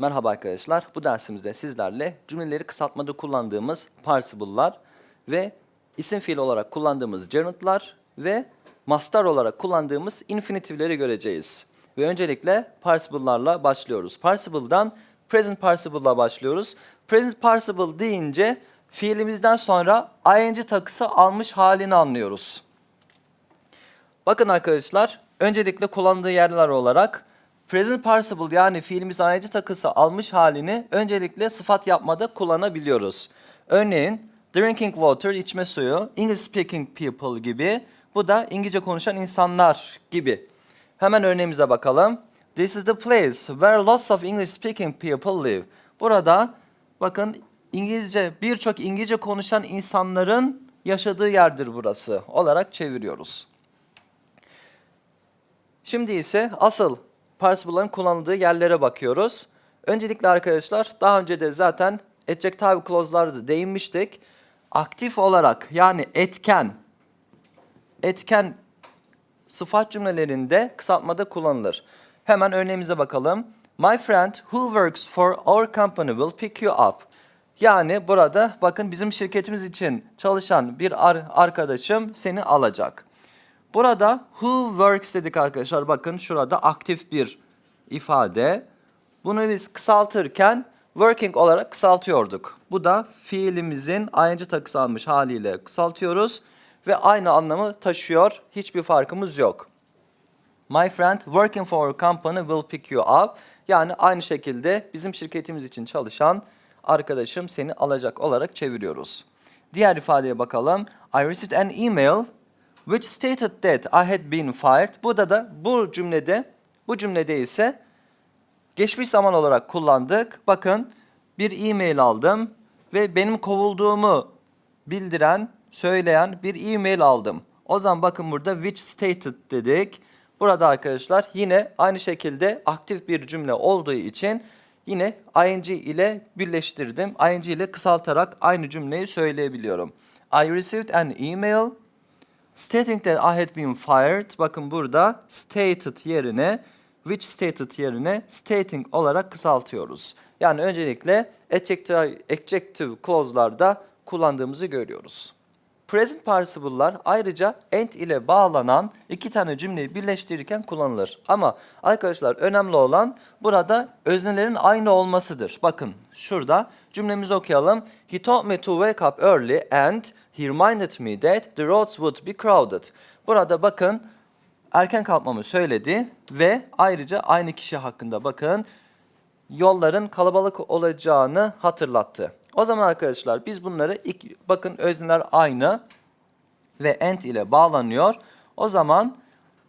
Merhaba arkadaşlar. Bu dersimizde sizlerle cümleleri kısaltmada kullandığımız parsible'lar ve isim fiil olarak kullandığımız gerundlar ve mastar olarak kullandığımız infinitifleri göreceğiz. Ve öncelikle parsible'larla başlıyoruz. Parsible'dan present participle başlıyoruz. Present participle deyince fiilimizden sonra ing takısı almış halini anlıyoruz. Bakın arkadaşlar, öncelikle kullandığı yerler olarak present participle yani fiilimiz ing takısı almış halini öncelikle sıfat yapmada kullanabiliyoruz. Örneğin drinking water, içme suyu, English speaking people gibi. Bu da İngilizce konuşan insanlar gibi. Hemen örneğimize bakalım. This is the place where lots of English speaking people live. Burada bakın İngilizce birçok İngilizce konuşan insanların yaşadığı yerdir burası olarak çeviriyoruz. Şimdi ise asıl participle'ların kullanıldığı yerlere bakıyoruz. Öncelikle arkadaşlar daha önce de zaten adjective clause'larda değinmiştik. Aktif olarak yani etken etken sıfat cümlelerinde kısaltmada kullanılır. Hemen örneğimize bakalım. My friend who works for our company will pick you up. Yani burada bakın bizim şirketimiz için çalışan bir ar- arkadaşım seni alacak. Burada who works dedik arkadaşlar. Bakın şurada aktif bir ifade. Bunu biz kısaltırken working olarak kısaltıyorduk. Bu da fiilimizin ing takısı almış haliyle kısaltıyoruz ve aynı anlamı taşıyor. Hiçbir farkımız yok. My friend working for our company will pick you up. Yani aynı şekilde bizim şirketimiz için çalışan arkadaşım seni alacak olarak çeviriyoruz. Diğer ifadeye bakalım. I received an email which stated that I had been fired. Burada da bu cümlede bu cümlede ise geçmiş zaman olarak kullandık. Bakın bir e-mail aldım ve benim kovulduğumu bildiren, söyleyen bir e-mail aldım. O zaman bakın burada which stated dedik. Burada arkadaşlar yine aynı şekilde aktif bir cümle olduğu için yine ing ile birleştirdim. ing ile kısaltarak aynı cümleyi söyleyebiliyorum. I received an email stating that I had been fired. Bakın burada stated yerine which stated yerine stating olarak kısaltıyoruz. Yani öncelikle adjective, adjective clause'larda kullandığımızı görüyoruz. Present participle'lar ayrıca and ile bağlanan iki tane cümleyi birleştirirken kullanılır. Ama arkadaşlar önemli olan burada öznelerin aynı olmasıdır. Bakın şurada cümlemizi okuyalım. He told me to wake up early and he reminded me that the roads would be crowded. Burada bakın erken kalkmamı söyledi ve ayrıca aynı kişi hakkında bakın yolların kalabalık olacağını hatırlattı. O zaman arkadaşlar biz bunları ilk, bakın özneler aynı ve and ile bağlanıyor. O zaman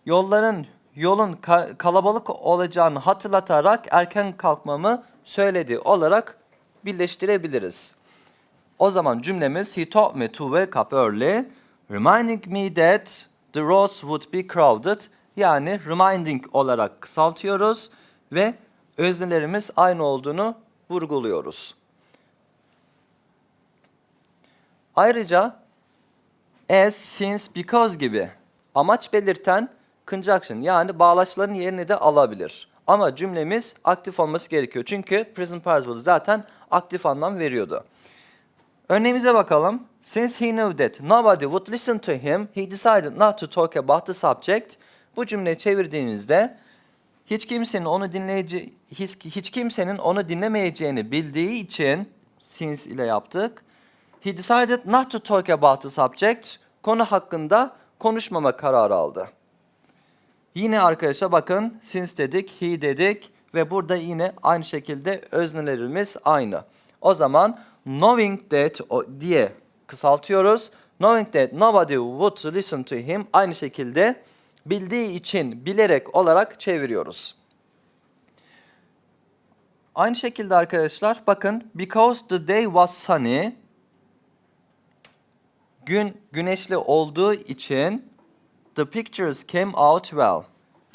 yolların yolun ka- kalabalık olacağını hatırlatarak erken kalkmamı söyledi olarak birleştirebiliriz. O zaman cümlemiz he taught me to wake up early, reminding me that the roads would be crowded. Yani reminding olarak kısaltıyoruz ve öznelerimiz aynı olduğunu vurguluyoruz. Ayrıca as, since, because gibi amaç belirten conjunction yani bağlaçların yerini de alabilir. Ama cümlemiz aktif olması gerekiyor. Çünkü present participle zaten aktif anlam veriyordu. Örneğimize bakalım. Since he knew that nobody would listen to him, he decided not to talk about the subject. Bu cümleyi çevirdiğimizde hiç kimsenin onu dinleyici hiç, hiç kimsenin onu dinlemeyeceğini bildiği için since ile yaptık. He decided not to talk about the subject. Konu hakkında konuşmama kararı aldı. Yine arkadaşlar bakın since dedik, he dedik ve burada yine aynı şekilde öznelerimiz aynı. O zaman knowing that diye kısaltıyoruz. Knowing that nobody would listen to him aynı şekilde bildiği için bilerek olarak çeviriyoruz. Aynı şekilde arkadaşlar bakın because the day was sunny gün güneşli olduğu için the pictures came out well.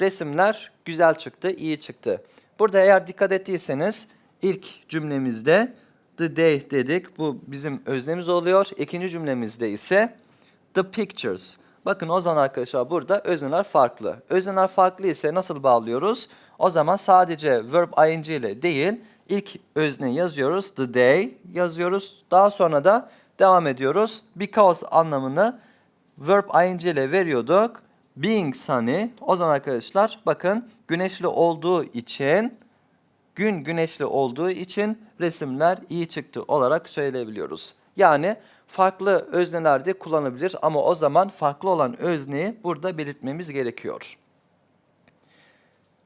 Resimler güzel çıktı, iyi çıktı. Burada eğer dikkat ettiyseniz ilk cümlemizde the day dedik. Bu bizim öznemiz oluyor. İkinci cümlemizde ise the pictures. Bakın o zaman arkadaşlar burada özneler farklı. Özneler farklı ise nasıl bağlıyoruz? O zaman sadece verb ing ile değil, ilk özne yazıyoruz. The day yazıyoruz. Daha sonra da devam ediyoruz. Because anlamını verb ing ile veriyorduk. Being sunny. O zaman arkadaşlar bakın güneşli olduğu için gün güneşli olduğu için resimler iyi çıktı olarak söyleyebiliyoruz. Yani farklı öznelerde kullanılabilir ama o zaman farklı olan özneyi burada belirtmemiz gerekiyor.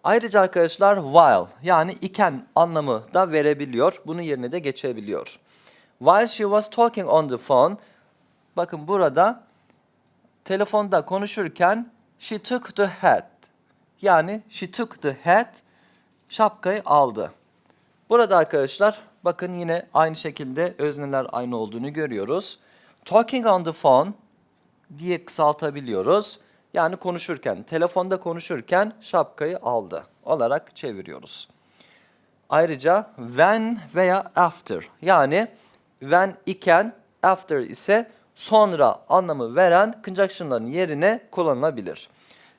Ayrıca arkadaşlar while yani iken anlamı da verebiliyor. Bunun yerine de geçebiliyor. While she was talking on the phone bakın burada telefonda konuşurken she took the hat. Yani she took the hat şapkayı aldı. Burada arkadaşlar bakın yine aynı şekilde özneler aynı olduğunu görüyoruz. Talking on the phone diye kısaltabiliyoruz. Yani konuşurken, telefonda konuşurken şapkayı aldı olarak çeviriyoruz. Ayrıca when veya after yani when iken after ise sonra anlamı veren conjunction'ların yerine kullanılabilir.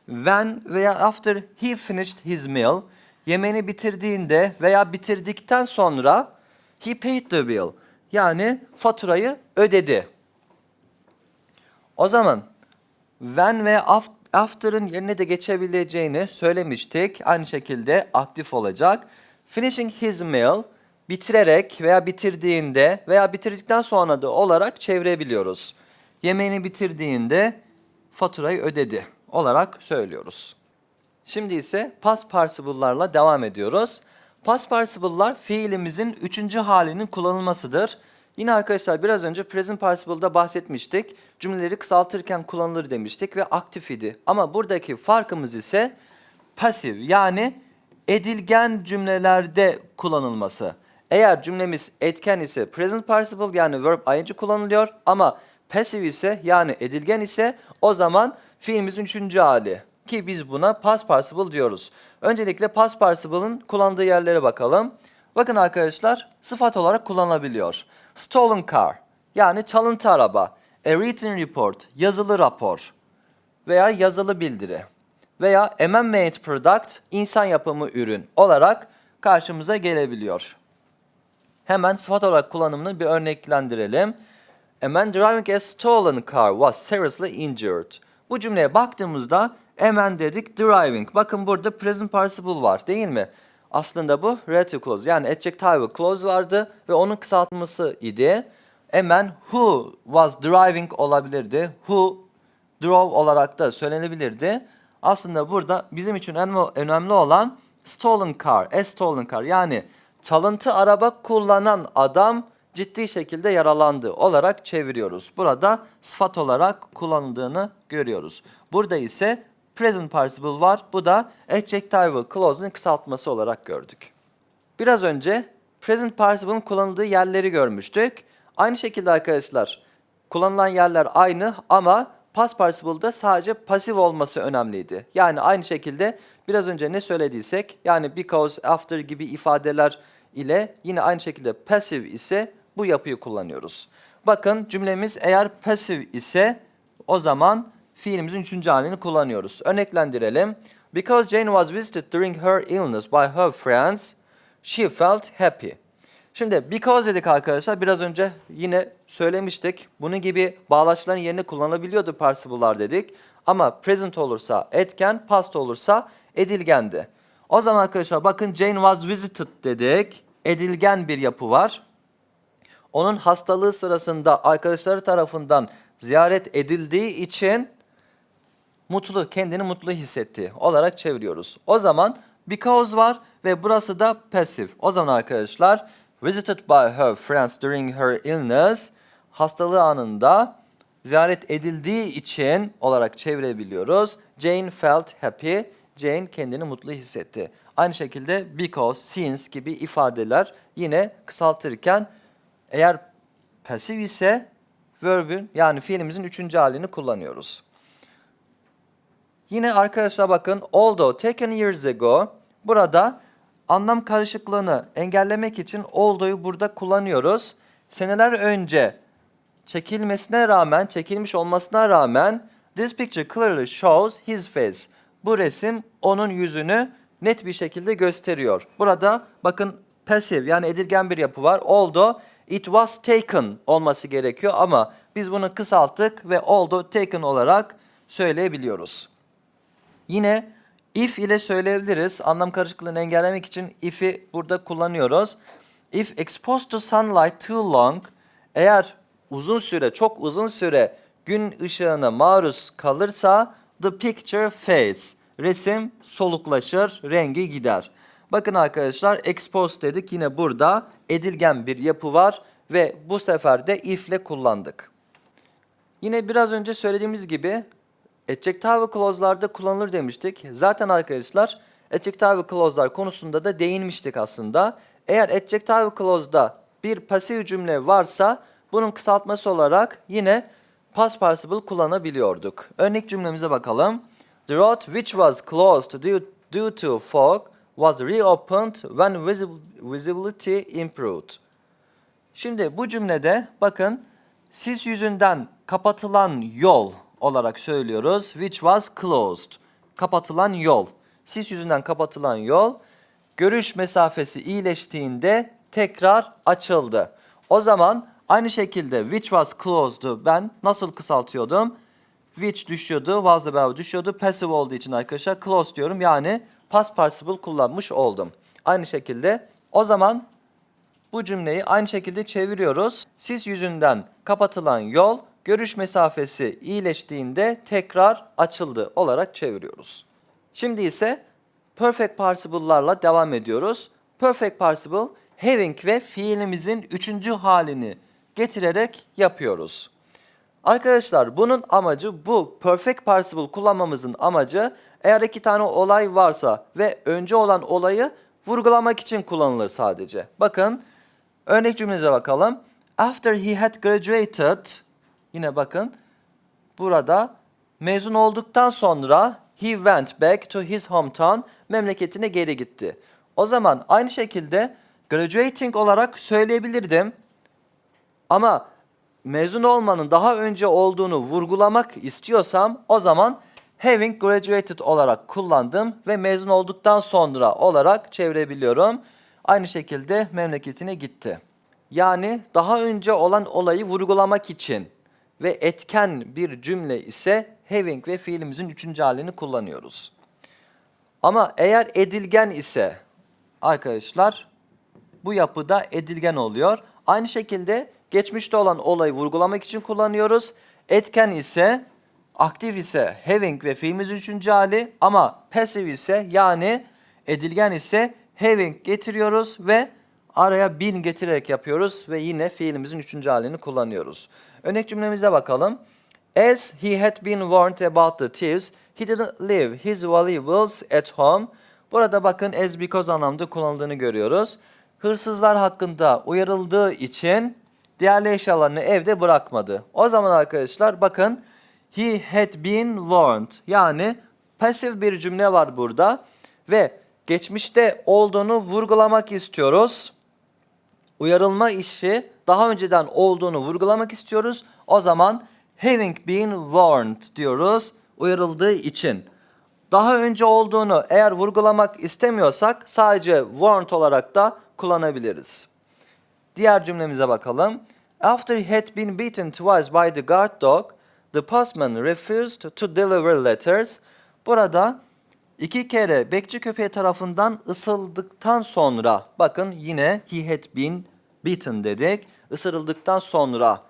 When veya after he finished his meal yemeğini bitirdiğinde veya bitirdikten sonra he paid the bill yani faturayı ödedi. O zaman when ve af- after'ın yerine de geçebileceğini söylemiştik. Aynı şekilde aktif olacak. Finishing his meal bitirerek veya bitirdiğinde veya bitirdikten sonra da olarak çevirebiliyoruz. Yemeğini bitirdiğinde faturayı ödedi olarak söylüyoruz. Şimdi ise past participle'larla devam ediyoruz. Past participle'lar fiilimizin üçüncü halinin kullanılmasıdır. Yine arkadaşlar biraz önce present participle'da bahsetmiştik. Cümleleri kısaltırken kullanılır demiştik ve aktif idi. Ama buradaki farkımız ise pasif yani edilgen cümlelerde kullanılması. Eğer cümlemiz etken ise present participle yani verb ing kullanılıyor ama passive ise yani edilgen ise o zaman fiilimizin üçüncü hali ki biz buna past participle diyoruz. Öncelikle past participle'ın kullandığı yerlere bakalım. Bakın arkadaşlar sıfat olarak kullanılabiliyor. Stolen car yani çalıntı araba. A written report yazılı rapor veya yazılı bildiri veya a man-made product insan yapımı ürün olarak karşımıza gelebiliyor. Hemen sıfat olarak kullanımını bir örneklendirelim. A man driving a stolen car was seriously injured. Bu cümleye baktığımızda man dedik driving. Bakın burada present participle var değil mi? Aslında bu relative clause yani adjective clause vardı ve onun kısaltması idi. Man who was driving olabilirdi. Who drove olarak da söylenebilirdi. Aslında burada bizim için önemli, önemli olan stolen car, a stolen car yani çalıntı araba kullanan adam ciddi şekilde yaralandı olarak çeviriyoruz. Burada sıfat olarak kullanıldığını görüyoruz. Burada ise present participle var. Bu da adjective clause'un kısaltması olarak gördük. Biraz önce present participle'ın kullanıldığı yerleri görmüştük. Aynı şekilde arkadaşlar kullanılan yerler aynı ama past participle'da sadece pasif olması önemliydi. Yani aynı şekilde biraz önce ne söylediysek yani because, after gibi ifadeler ile yine aynı şekilde passive ise bu yapıyı kullanıyoruz. Bakın cümlemiz eğer passive ise o zaman fiilimizin üçüncü halini kullanıyoruz. Örneklendirelim. Because Jane was visited during her illness by her friends, she felt happy. Şimdi because dedik arkadaşlar biraz önce yine söylemiştik. Bunun gibi bağlaçların yerine kullanılabiliyordu participle'lar dedik. Ama present olursa etken, past olursa edilgendi. O zaman arkadaşlar bakın Jane was visited dedik. Edilgen bir yapı var. Onun hastalığı sırasında arkadaşları tarafından ziyaret edildiği için mutlu, kendini mutlu hissetti olarak çeviriyoruz. O zaman because var ve burası da passive. O zaman arkadaşlar visited by her friends during her illness hastalığı anında ziyaret edildiği için olarak çevirebiliyoruz. Jane felt happy. Jane kendini mutlu hissetti. Aynı şekilde because, since gibi ifadeler yine kısaltırken eğer pasif ise verb'ün yani fiilimizin üçüncü halini kullanıyoruz. Yine arkadaşlar bakın although taken years ago burada anlam karışıklığını engellemek için although'yu burada kullanıyoruz. Seneler önce çekilmesine rağmen, çekilmiş olmasına rağmen this picture clearly shows his face. Bu resim onun yüzünü net bir şekilde gösteriyor. Burada bakın passive yani edilgen bir yapı var. Oldu. It was taken olması gerekiyor ama biz bunu kısalttık ve oldu taken olarak söyleyebiliyoruz. Yine if ile söyleyebiliriz. Anlam karışıklığını engellemek için if'i burada kullanıyoruz. If exposed to sunlight too long, eğer uzun süre, çok uzun süre gün ışığına maruz kalırsa the picture fades. Resim soluklaşır, rengi gider. Bakın arkadaşlar exposed dedik. Yine burada edilgen bir yapı var ve bu sefer de if ile kullandık. Yine biraz önce söylediğimiz gibi adjective clause'larda kullanılır demiştik. Zaten arkadaşlar adjective clause'lar konusunda da değinmiştik aslında. Eğer adjective clause'da bir pasif cümle varsa bunun kısaltması olarak yine past participle kullanabiliyorduk. Örnek cümlemize bakalım. The road which was closed due, due to fog was reopened when visibil- visibility improved. Şimdi bu cümlede bakın sis yüzünden kapatılan yol olarak söylüyoruz. Which was closed. Kapatılan yol. Sis yüzünden kapatılan yol görüş mesafesi iyileştiğinde tekrar açıldı. O zaman aynı şekilde which was closed'u ben nasıl kısaltıyordum? Which düşüyordu, was'la beraber düşüyordu. Passive olduğu için arkadaşlar close diyorum. Yani past participle kullanmış oldum. Aynı şekilde o zaman bu cümleyi aynı şekilde çeviriyoruz. Sis yüzünden kapatılan yol görüş mesafesi iyileştiğinde tekrar açıldı olarak çeviriyoruz. Şimdi ise perfect participle'larla devam ediyoruz. Perfect participle having ve fiilimizin üçüncü halini getirerek yapıyoruz. Arkadaşlar bunun amacı bu perfect participle kullanmamızın amacı eğer iki tane olay varsa ve önce olan olayı vurgulamak için kullanılır sadece. Bakın örnek cümlemize bakalım. After he had graduated yine bakın burada mezun olduktan sonra he went back to his hometown memleketine geri gitti. O zaman aynı şekilde graduating olarak söyleyebilirdim. Ama mezun olmanın daha önce olduğunu vurgulamak istiyorsam o zaman having graduated olarak kullandım ve mezun olduktan sonra olarak çevirebiliyorum. Aynı şekilde memleketine gitti. Yani daha önce olan olayı vurgulamak için ve etken bir cümle ise having ve fiilimizin üçüncü halini kullanıyoruz. Ama eğer edilgen ise arkadaşlar bu yapıda edilgen oluyor. Aynı şekilde geçmişte olan olayı vurgulamak için kullanıyoruz. Etken ise aktif ise having ve fiilimiz üçüncü hali ama passive ise yani edilgen ise having getiriyoruz ve araya been getirerek yapıyoruz ve yine fiilimizin üçüncü halini kullanıyoruz. Örnek cümlemize bakalım. As he had been warned about the thieves, he didn't leave his valuables at home. Burada bakın as because anlamda kullanıldığını görüyoruz. Hırsızlar hakkında uyarıldığı için diğerli eşyalarını evde bırakmadı. O zaman arkadaşlar bakın he had been warned yani pasif bir cümle var burada ve geçmişte olduğunu vurgulamak istiyoruz. Uyarılma işi daha önceden olduğunu vurgulamak istiyoruz. O zaman having been warned diyoruz uyarıldığı için. Daha önce olduğunu eğer vurgulamak istemiyorsak sadece warned olarak da kullanabiliriz. Diğer cümlemize bakalım. After he had been beaten twice by the guard dog, the postman refused to deliver letters. Burada iki kere bekçi köpeği tarafından ısıldıktan sonra, bakın yine he had been beaten dedik. Isırıldıktan sonra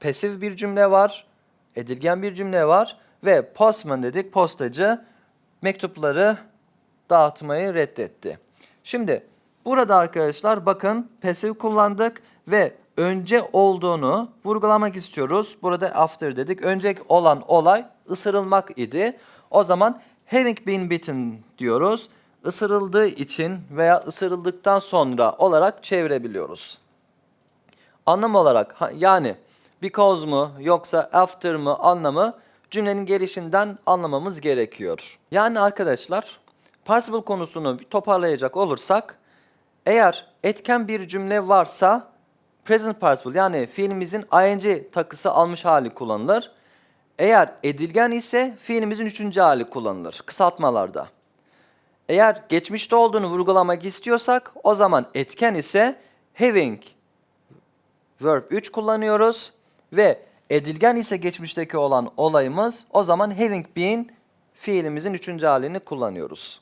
pasif bir cümle var, edilgen bir cümle var ve postman dedik, postacı mektupları dağıtmayı reddetti. Şimdi burada arkadaşlar bakın pasif kullandık ve önce olduğunu vurgulamak istiyoruz. Burada after dedik. Önce olan olay ısırılmak idi. O zaman having been bitten diyoruz. Isırıldığı için veya ısırıldıktan sonra olarak çevirebiliyoruz. Anlam olarak yani because mu yoksa after mı anlamı cümlenin gelişinden anlamamız gerekiyor. Yani arkadaşlar participle konusunu toparlayacak olursak eğer etken bir cümle varsa present participle yani fiilimizin ing takısı almış hali kullanılır. Eğer edilgen ise fiilimizin üçüncü hali kullanılır kısaltmalarda. Eğer geçmişte olduğunu vurgulamak istiyorsak o zaman etken ise having verb 3 kullanıyoruz ve edilgen ise geçmişteki olan olayımız o zaman having been fiilimizin üçüncü halini kullanıyoruz.